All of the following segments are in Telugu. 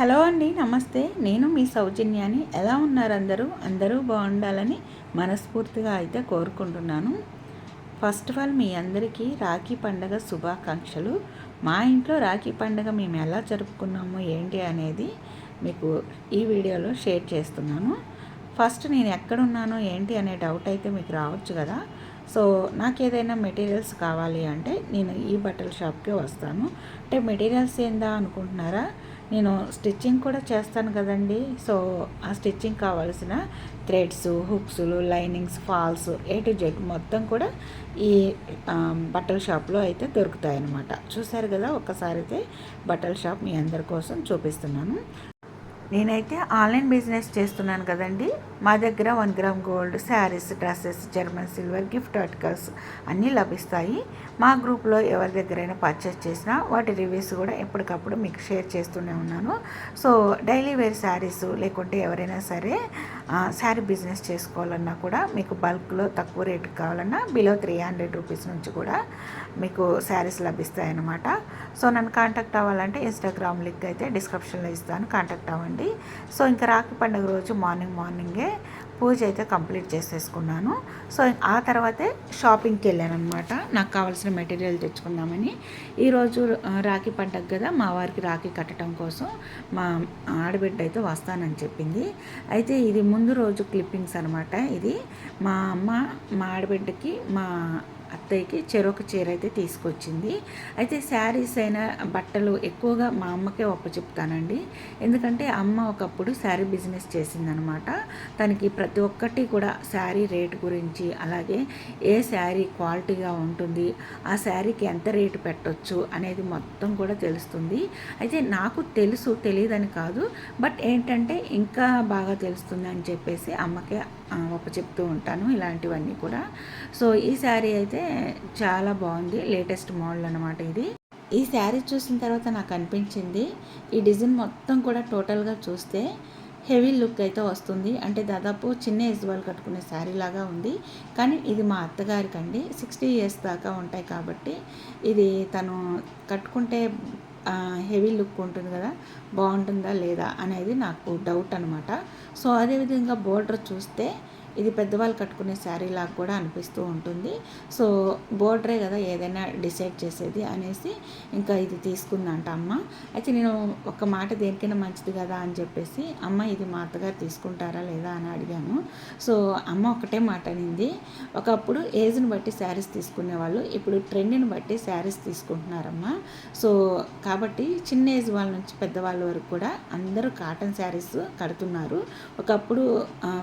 హలో అండి నమస్తే. నేను మీ సౌజన్యాన్ని ఎలా ఉన్నారు అందరూ? అందరూ బాగుండాలని మనస్ఫూర్తిగా అయితే కోరుకుంటున్నాను. ఫస్ట్ ఆఫ్ ఆల్ మీ అందరికీ రాఖీ పండగ శుభాకాంక్షలు. మా ఇంట్లో రాఖీ పండగ మేము ఎలా జరుపుకున్నాము ఏంటి అనేది మీకు ఈ వీడియోలో షేర్ చేస్తున్నాను. ఫస్ట్ నేను ఎక్కడున్నాను ఏంటి అనే డౌట్ అయితే మీకు రావచ్చు కదా. సో నాకు ఏదైనా మెటీరియల్స్ కావాలి అంటే నేను ఈ బట్టల షాప్కే వస్తాను. అంటే మెటీరియల్స్ ఏందా అనుకుంటున్నారా? నేను స్టిచ్చింగ్ కూడా చేస్తాను కదండి. సో ఆ స్టిచ్చింగ్ కావాల్సిన threads హుక్స్లు linings falls A to Z మొత్తం కూడా ఈ బట్టల షాప్లో అయితే దొరుకుతాయన్నమాట. చూసారు కదా ఒక్కసారి అయితే బట్టల షాప్ మీ అందరి కోసం చూపిస్తున్నాను. నేనైతే ఆన్లైన్ బిజినెస్ చేస్తున్నాను కదండి. మా దగ్గర one gram gold saris dresses German silver gift articles అన్నీ లభిస్తాయి. మా గ్రూప్లో ఎవరి దగ్గరైనా పర్చేస్ చేసినా వాటి రివ్యూస్ కూడా ఎప్పటికప్పుడు మీకు షేర్ చేస్తూనే ఉన్నాను. సో డైలీ వేర్ శారీస్ లేకుంటే ఎవరైనా సరే శారీ బిజినెస్ చేసుకోవాలన్నా కూడా మీకు బల్క్లో తక్కువ రేటు కావాలన్నా బిలో త్రీ హండ్రెడ్ రూపీస్ నుంచి కూడా మీకు శారీస్ లభిస్తాయన్నమాట. సో నన్ను కాంటాక్ట్ అవ్వాలంటే ఇన్స్టాగ్రామ్ లింక్ అయితే డిస్క్రిప్షన్లో ఇస్తాను. కాంటాక్ట్ అవ్వండి. సో ఇంకా రాఖీ పండుగ రోజు మార్నింగ్ మార్నింగే పూజ అయితే కంప్లీట్ చేసేసుకున్నాను. సో ఆ తర్వాతే షాపింగ్కి వెళ్ళాను అనమాట నాకు కావాల్సిన మెటీరియల్ తెచ్చుకుందామని. ఈరోజు రాఖీ పండగ కదా మా వారికి రాఖీ కట్టడం కోసం మా ఆడబిడ్డ అయితే వస్తానని చెప్పింది. అయితే ఇది ముందు రోజు క్లిప్పింగ్స్ అనమాట ఇది. మా అమ్మ మా ఆడబిడ్డకి మా అత్తయ్యకి చెరొక చీర అయితే తీసుకొచ్చింది. అయితే శారీస్ అయినా బట్టలు ఎక్కువగా మా అమ్మకే చెప్తానండి ఎందుకంటే అమ్మ ఒకప్పుడు శారీ బిజినెస్ చేసిందనమాట. తనకి ప్రతి ఒక్కటి కూడా శారీ రేటు గురించి అలాగే ఏ శారీ క్వాలిటీగా ఉంటుంది ఆ శారీకి ఎంత రేటు పెట్టొచ్చు అనేది మొత్తం కూడా తెలుస్తుంది. అయితే నాకు తెలుసు తెలియదని కాదు. బట్ ఏంటంటే ఇంకా బాగా తెలుస్తుంది అని చెప్పేసి అమ్మకే చెప్తూ ఉంటాను ఇలాంటివన్నీ కూడా. సో ఈ శారీ అయితే చాలా బాగుంది లేటెస్ట్ మోడల్ అనమాట ఇది. ఈ శారీ చూసిన తర్వాత నాకు అనిపించింది ఈ డిజైన్ మొత్తం కూడా టోటల్గా చూస్తే హెవీ లుక్ అయితే వస్తుంది. అంటే దాదాపు చిన్న ఏజ్ వాళ్ళు కట్టుకునే శారీ లాగా ఉంది. కానీ ఇది మా అత్తగారికి అండి సిక్స్టీ ఇయర్స్ దాకా ఉంటాయి కాబట్టి ఇది తను కట్టుకుంటే హెవీ లుక్ ఉంటుంది కదా బాగుంటుందా లేదా అనేది నాకు డౌట్ అనమాట సో అదేవిధంగా బోర్డర్ చూస్తే ఇది పెద్దవాళ్ళు కట్టుకునే శారీ లాగా కూడా అనిపిస్తూ ఉంటుంది. సో బోర్డరే కదా ఏదైనా డిసైడ్ చేసేది అనేసి ఇంకా ఇది తీసుకుందంట అమ్మ. అయితే నేను ఒక మాట దేనికైనా మంచిది కదా అని చెప్పేసి అమ్మ ఇది మా అత్తగారు తీసుకుంటారా లేదా అని అడిగాను. సో అమ్మ ఒకటే మాట అనింది. ఒకప్పుడు ఏజ్ని బట్టి శారీస్ తీసుకునేవాళ్ళు ఇప్పుడు ట్రెండ్ని బట్టి శారీస్ తీసుకుంటున్నారమ్మా. సో కాబట్టి చిన్న ఏజ్ వాళ్ళ నుంచి పెద్దవాళ్ళ వరకు కూడా అందరూ కాటన్ శారీస్ కడుతున్నారు. ఒకప్పుడు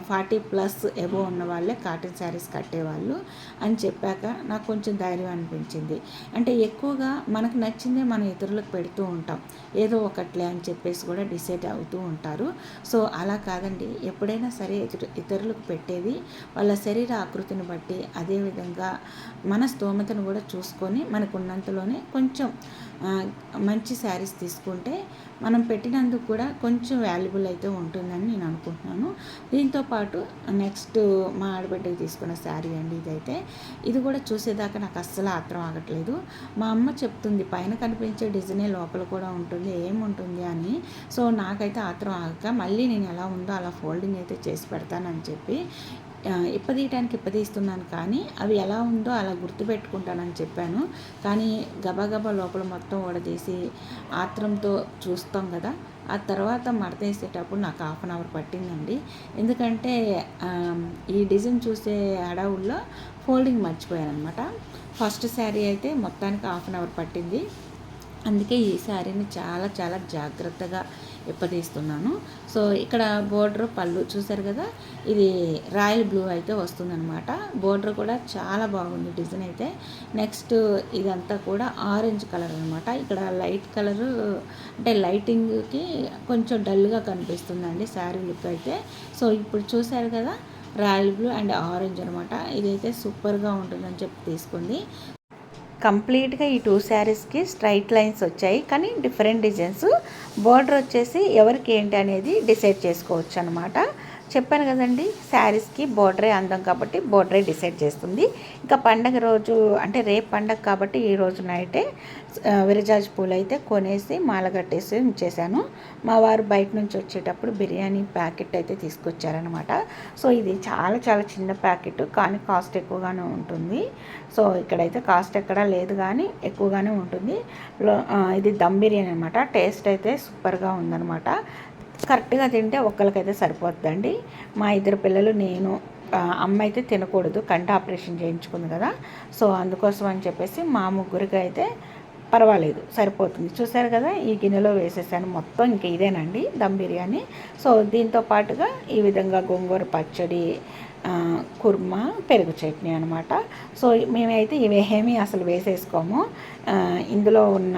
ఫార్టీ ప్లస్ ఎబో ఉన్న వాళ్ళే కాటన్ శారీస్ కట్టేవాళ్ళు అని చెప్పాక నాకు కొంచెం ధైర్యం అనిపించింది. అంటే ఎక్కువగా మనకు నచ్చిందే మనం ఇతరులకు పెడుతూ ఉంటాం. ఏదో ఒకట్లే అని చెప్పేసి కూడా డిసైడ్ అవుతూ ఉంటారు. సో అలా కాదండి. ఎప్పుడైనా సరే ఇతరులకు పెట్టేది వాళ్ళ శరీర ఆకృతిని బట్టి అదేవిధంగా మన స్తోమతను కూడా చూసుకొని మనకున్నంతలోనే కొంచెం మంచి శారీస్ తీసుకుంటే మనం పెట్టినందుకు కూడా కొంచెం వాల్యుబుల్ అయితే ఉంటుందని నేను అనుకుంటున్నాను. దీంతోపాటు నెక్స్ట్ మా ఆడబిడ్డకి తీసుకున్న శారీ అండి ఇదైతే. ఇది కూడా చూసేదాకా నాకు అస్సలు ఆత్రం ఆగట్లేదు. మా అమ్మ చెప్తుంది పైన కనిపించే డిజైనే లోపల కూడా ఉంటుంది ఏముంటుంది అని. సో నాకైతే ఆత్రం ఆగక మళ్ళీ నేను ఎలా ఉందో అలా ఫోల్డింగ్ అయితే చేసి పెడతానని చెప్పి. ఇప్పదీయటానికి ఇప్పదీస్తున్నాను కానీ అవి ఎలా ఉందో అలా గుర్తుపెట్టుకుంటానని చెప్పాను. కానీ గబాగబా లోపల మొత్తం ఓడదీసి ఆత్రంతో చూస్తాం కదా ఆ తర్వాత మడత వేసేటప్పుడు నాకు హాఫ్ అన్ అవర్ పట్టిందండి. ఎందుకంటే ఈ డిజైన్ చూసే అడవుల్లో ఫోల్డింగ్ మర్చిపోయాను అనమాట ఫస్ట్ శారీ అయితే మొత్తానికి హాఫ్ అన్ అవర్ పట్టింది. అందుకే ఈ శారీని చాలా చాలా జాగ్రత్తగా ఇప్పదీస్తున్నాను సో ఇక్కడ బోర్డర్ పళ్ళు చూసారు కదా? ఇది రాయల్ బ్లూ అయితే వస్తుందన్నమాట. బోర్డర్ కూడా చాలా బాగుంది డిజైన్ అయితే. నెక్స్ట్ ఇదంతా కూడా ఆరెంజ్ కలర్ అనమాట ఇక్కడ లైట్ కలరు అంటే లైటింగ్కి కొంచెం డల్గా కనిపిస్తుందండి శారీ లుక్ అయితే. సో ఇప్పుడు చూసారు కదా? రాయల్ బ్లూ అండ్ ఆరెంజ్ అనమాట ఇదైతే సూపర్గా ఉంటుందని చెప్పి తీసుకుంది. కంప్లీట్గా ఈ టూ శారీస్కి స్ట్రైట్ లైన్స్ వచ్చాయి. కానీ డిఫరెంట్ డిజైన్స్. బోర్డర్ వచ్చేసి ఎవరికి ఏంటి అనేది డిసైడ్ చేసుకోవచ్చు అనమాట చెప్పాను కదండి శారీస్కి బోర్డరే అందం కాబట్టి బోర్డరే డిసైడ్ చేస్తుంది. ఇంకా పండగ రోజు అంటే రేపు పండగ కాబట్టి ఈ రోజు నైటే విరజాజి పూలు అయితే కొనేసి మాల కట్టేసి ఉంచేశాను. మా వారు బయట నుంచి వచ్చేటప్పుడు బిర్యానీ ప్యాకెట్ అయితే తీసుకొచ్చారనమాట సో ఇది చాలా చాలా చిన్న ప్యాకెట్ కానీ కాస్ట్ ఎక్కువగానే ఉంటుంది. సో ఇక్కడైతే కాస్ట్ ఎక్కడా లేదు కానీ ఎక్కువగానే ఉంటుంది. ఇది దమ్ బిర్యానీ అనమాట టేస్ట్ అయితే సూపర్గా ఉందనమాట కరెక్ట్గా తింటే ఒక్కరికైతే సరిపోతుందండి మా ఇద్దరు పిల్లలు నేను అమ్మ అయితే తినకూడదు. కంట ఆపరేషన్ చేయించుకుంది కదా. సో అందుకోసం అని చెప్పేసి మా ముగ్గురికి అయితే పర్వాలేదు. సరిపోతుంది. చూసారు కదా ఈ గిన్నెలో వేసేసాను. మొత్తం ఇంక ఇదేనండి దమ్ బిర్యానీ. సో దీంతో పాటుగా ఈ విధంగా గోంగూర పచ్చడి కుర్మా పెరుగు చట్నీ అనమాట సో మేమైతే ఇవేమీ అసలు వేసేసుకోము. ఇందులో ఉన్న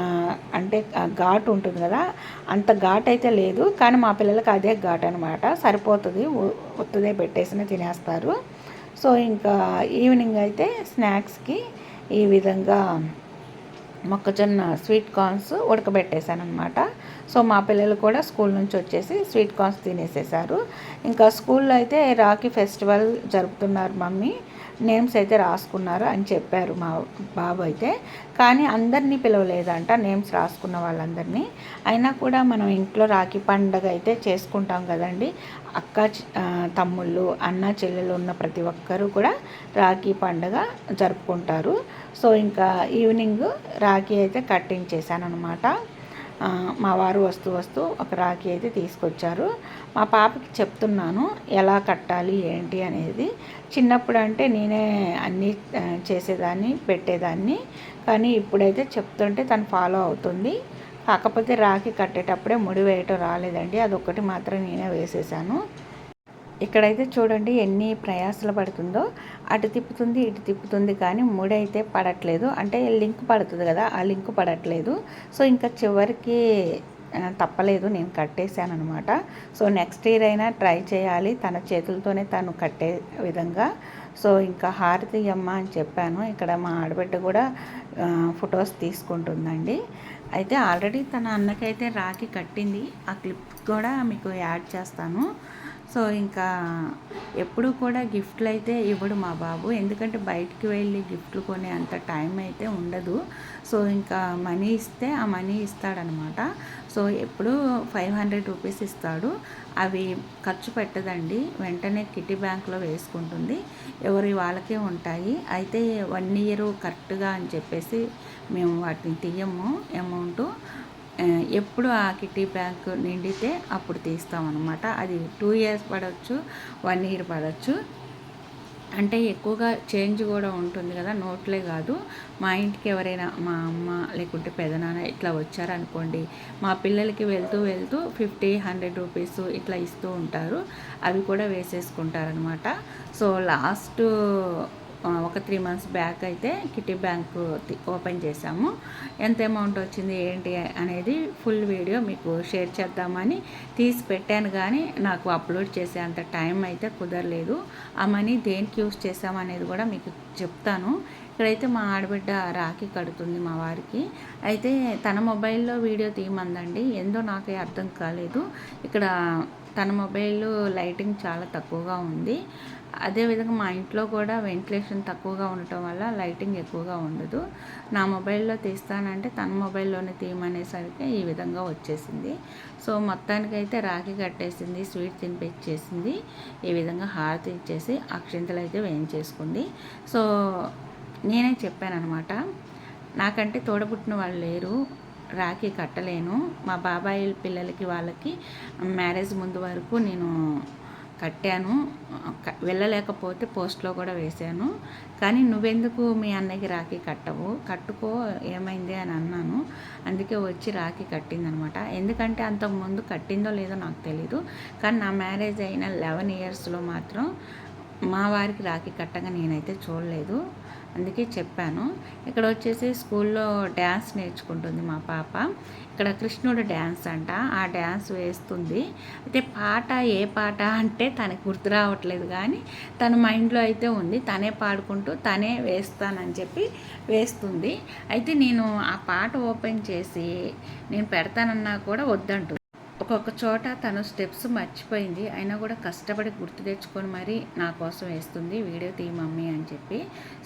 అంటే ఘాటు ఉంటుంది కదా అంత ఘాట్ అయితే లేదు కానీ మా పిల్లలకి అదే ఘాట్ అనమాట సరిపోతుంది ఒత్తుదే పెట్టేసిన తినేస్తారు. సో ఇంకా ఈవినింగ్ అయితే స్నాక్స్కి ఈ విధంగా మొక్కజొన్న స్వీట్ కార్న్స్ ఉడకబెట్టేశాను అనమాట సో మా పిల్లలు కూడా స్కూల్ నుంచి వచ్చేసి స్వీట్ కార్న్స్ తినేసేసారు ఇంకా స్కూల్లో అయితే రాఖీ ఫెస్టివల్ జరుపుతున్నారు మమ్మీ. నేమ్స్ అయితే రాసుకున్నారు అని చెప్పారు మా బాబు అయితే. కానీ అందరినీ పిలవలేదంట నేమ్స్ రాసుకున్న వాళ్ళందరినీ. అయినా కూడా మనం ఇంట్లో రాఖీ పండగ అయితే చేసుకుంటాం కదండి. అక్క తమ్ముళ్ళు అన్న చెల్లెలు ఉన్న ప్రతి ఒక్కరూ కూడా రాఖీ పండగ జరుపుకుంటారు. సో ఇంకా ఈవినింగ్ రాఖీ అయితే కట్టింగ్ చేశాను అనమాట మా వారు వస్తూ వస్తూ ఒక రాఖీ అయితే తీసుకొచ్చారు. మా పాపకి చెప్తున్నాను ఎలా కట్టాలి ఏంటి అనేది. చిన్నప్పుడు అంటే నేనే అన్నీ చేసేదాన్ని పెట్టేదాన్ని. కానీ ఇప్పుడైతే చెప్తుంటే తను ఫాలో అవుతుంది. కాకపోతే రాఖీ కట్టేటప్పుడే ముడి వేయటం రాలేదండి. అదొక్కటి మాత్రం నేనే వేసేసాను. ఇక్కడైతే చూడండి ఎన్ని ప్రయాసలు పడుతుందో. అటు తిప్పుతుంది ఇటు తిప్పుతుంది కానీ మూడైతే పడట్లేదు. అంటే లింక్ పడుతుంది కదా ఆ లింక్ పడట్లేదు. సో ఇంకా చివరికి తప్పలేదు. నేను కట్టేశాను అనమాట సో నెక్స్ట్ ఇయర్ అయినా ట్రై చేయాలి. తన చేతులతోనే తను కట్టే విధంగా. సో ఇంకా హారతి అమ్మ అని చెప్పాను. ఇక్కడ మా ఆడబిడ్డ కూడా ఫొటోస్ తీసుకుంటుందండి. అయితే ఆల్రెడీ తన అన్నకైతే రాఖీ కట్టింది. ఆ క్లిప్ కూడా మీకు యాడ్ చేస్తాను. సో ఇంకా ఎప్పుడు కూడా గిఫ్ట్లు అయితే ఇవ్వడు మా బాబు. ఎందుకంటే బయటికి వెళ్ళి గిఫ్ట్లు కొనే అంత టైం అయితే ఉండదు. సో ఇంకా మనీ ఇస్తే ఆ మనీ ఇస్తాడనమాట. సో ఎప్పుడు ఫైవ్ హండ్రెడ్ రూపీస్ ఇస్తాడు. అవి ఖర్చు పెట్టదండి. వెంటనే కిటీ బ్యాంక్లో వేసుకుంటుంది. ఎవరి వాళ్ళకే ఉంటాయి. అయితే వన్ ఇయర్ కరెక్ట్గా అని చెప్పేసి మేము వాటిని తీయము అమౌంట్. ఎప్పుడు ఆ కిటీ బ్యాంక్ నిండితే అప్పుడు తీస్తామన్నమాట. అది టూ ఇయర్స్ పడవచ్చు వన్ ఇయర్ పడవచ్చు అంటే ఎక్కువగా చేంజ్ కూడా ఉంటుంది కదా నోట్లే కాదు. మా ఇంటికి ఎవరైనా మా అమ్మ లేకుంటే పెదనాన్న ఇట్లా వచ్చారనుకోండి మా పిల్లలకి వెళ్తూ వెళ్తూ ఫిఫ్టీ హండ్రెడ్ రూపీస్ ఇట్లా ఇస్తూ ఉంటారు. అవి కూడా వేసేసుకుంటారనమాట సో లాస్ట్ ఒక త్రీ మంత్స్ బ్యాక్ అయితే కిటీ బ్యాంక్ ఓపెన్ చేశాము. ఎంత అమౌంట్ వచ్చింది ఏంటి అనేది ఫుల్ వీడియో మీకు షేర్ చేద్దామని తీసి పెట్టాను కానీ నాకు అప్లోడ్ చేసే అంత టైం అయితే కుదరలేదు. ఆ మనీ దేనికి యూస్ చేసామనేది కూడా మీకు చెప్తాను. ఇక్కడైతే మా ఆడబిడ్డ రాఖీ కడుతుంది మా వారికి. అయితే తన మొబైల్లో వీడియో తీయమందండి. ఎందో నాకే అర్థం కాలేదు. ఇక్కడ తన మొబైల్ లైటింగ్ చాలా తక్కువగా ఉంది. అదేవిధంగా మా ఇంట్లో కూడా వెంటిలేషన్ తక్కువగా ఉండటం వల్ల లైటింగ్ ఎక్కువగా ఉండదు. నా మొబైల్లో తీస్తానంటే తన మొబైల్లోనే తీయమనేసరికి ఈ విధంగా వచ్చేసింది. సో మొత్తానికైతే రాఖీ కట్టేసింది స్వీట్ తినిపించేసింది. ఈ విధంగా హారతి ఇచ్చేసి అక్షింతలు అయితే వేయించేసుకుంది. సో నేనే చెప్పాను అనమాట నాకంటే తోడబుట్టిన వాళ్ళు లేరు. రాఖీ కట్టలేను. మా బాబాయి పిల్లలకి వాళ్ళకి మ్యారేజ్ ముందు వరకు నేను కట్టాను. వెళ్ళలేకపోతే పోస్ట్లో కూడా వేశాను. కానీ నువ్వెందుకు మీ అన్నయ్యకి రాఖీ కట్టవు? కట్టుకో ఏమైంది అని అన్నాను. అందుకే వచ్చి రాఖీ కట్టిందనమాట. ఎందుకంటే అంతకుముందు కట్టిందో లేదో నాకు తెలీదు. కానీ నా మ్యారేజ్ అయిన లెవెన్ ఇయర్స్లో మాత్రం మా వారికి రాఖీ కట్టగా నేనైతే చూడలేదు. అందుకే చెప్పాను. ఇక్కడ వచ్చేసి స్కూల్లో డ్యాన్స్ నేర్చుకుంటుంది మా పాప. ఇక్కడ కృష్ణుడు డ్యాన్స్ అంట. ఆ డ్యాన్స్ వేస్తుంది. అయితే పాట ఏ పాట అంటే తనకు గుర్తు రావట్లేదు కానీ తన మైండ్లో అయితే ఉంది. తనే పాడుకుంటూ తనే వేస్తానని చెప్పి వేస్తుంది. అయితే నేను ఆ పాట ఓపెన్ చేసి నేను పెడతానన్నా కూడా వద్దంటుంది. ఒక్కొక్క చోట తను స్టెప్స్ మర్చిపోయింది. అయినా కూడా కష్టపడి గుర్తు తెచ్చుకొని మరీ నా కోసం వేస్తుంది వీడియో తీ మమ్మీ అని చెప్పి.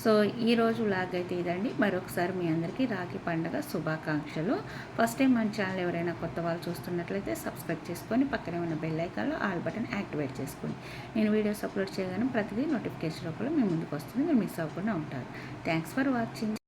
సో ఈరోజు వ్లాగ్ అయితే ఇదండి. మరొకసారి మీ అందరికీ రాఖీ పండగ శుభాకాంక్షలు. ఫస్ట్ టైం మన ఛానల్ ఎవరైనా కొత్త వాళ్ళు చూస్తున్నట్లయితే సబ్స్క్రైబ్ చేసుకొని పక్కనే ఉన్న బెల్ ఐకాన్లో ఆల్ బటన్ యాక్టివేట్ చేసుకోండి నేను వీడియోస్ అప్లోడ్ చేయగానే ప్రతిదీ నోటిఫికేషన్ లోపల మీ ముందుకు వస్తుంది. మీరు మిస్ అవ్వకుండా ఉంటారు. Thanks for watching.